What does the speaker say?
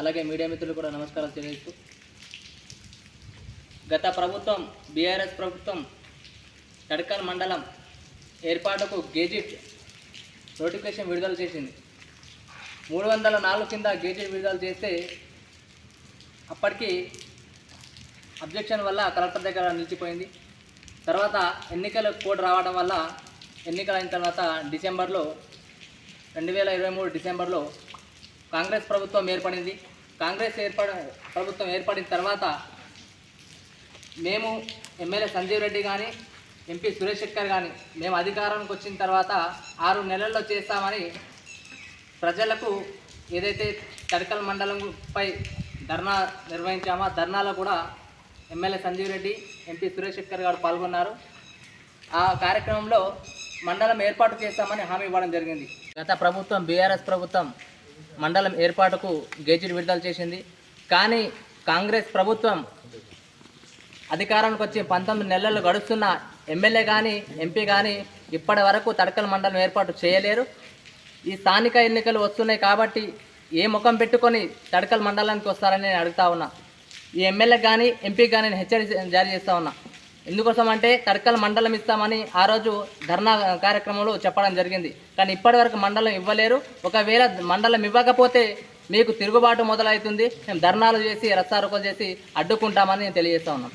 అలాగే మీడియా మిత్రులు కూడా నమస్కారాలు తెలియజేస్తూ. గత ప్రభుత్వం బీఆర్ఎస్ ప్రభుత్వం తడకల్ మండలం ఏర్పాటుకు గెజిట్ నోటిఫికేషన్ విడుదల చేసింది. మూడు వందల నాలుగు కింద గెజిట్ విడుదల చేస్తే అప్పటికి అబ్జెక్షన్ వల్ల కలెక్టర్ దగ్గర నిలిచిపోయింది. తర్వాత ఎన్నికల కోడ్ రావడం వల్ల ఎన్నికలైన తర్వాత డిసెంబర్లో రెండు వేల ఇరవై మూడు డిసెంబర్లో కాంగ్రెస్ ప్రభుత్వం ఏర్పడింది. కాంగ్రెస్ ఏర్పడ ప్రభుత్వం ఏర్పడిన తర్వాత మేము ఎమ్మెల్యే సంజీవ్ రెడ్డి కానీ ఎంపీ సురేష్ శెక్కర్ కానీ మేము అధికారానికి వచ్చిన తర్వాత ఆరు నెలల్లో చేస్తామని ప్రజలకు ఏదైతే తడకల్ మండలంపై ధర్నా నిర్వహించామో ధర్నాలో కూడా ఎమ్మెల్యే సంజీవ్ రెడ్డి ఎంపీ సురేష్ శెక్కర్ గారు పాల్గొన్నారు. ఆ కార్యక్రమంలో మండలం ఏర్పాటు చేస్తామని హామీ ఇవ్వడం జరిగింది. గత ప్రభుత్వం బీఆర్ఎస్ ప్రభుత్వం మండలం ఏర్పాటుకు గెజిట్ విడుదల చేసింది. కానీ కాంగ్రెస్ ప్రభుత్వం అధికారానికి వచ్చి పంతొమ్మిది నెలలు గడుస్తున్న ఎమ్మెల్యే కానీ ఎంపీ కానీ ఇప్పటి వరకు తడకల మండలం ఏర్పాటు చేయలేరు. ఈ స్థానిక ఎన్నికలు వస్తున్నాయి కాబట్టి ఏ ముఖం పెట్టుకొని తడకల్ మండలానికి వస్తారని నేను అడుగుతా ఉన్నా. ఈ ఎమ్మెల్యే కానీ ఎంపీ కానీ నేను హెచ్చరిక జారీ చేస్తా ఉన్నా. ఎందుకోసం అంటే తడకల్ మండలం ఇస్తామని ఆ రోజు ధర్నా కార్యక్రమంలో చెప్పడం జరిగింది. కానీ ఇప్పటివరకు మండలం ఇవ్వలేరు. ఒకవేళ మండలం ఇవ్వకపోతే మీకు తిరుగుబాటు మొదలవుతుంది. మేము ధర్నాలు చేసి రస్తారోకలు చేసి అడ్డుకుంటామని తెలియజేస్తా ఉన్నాం.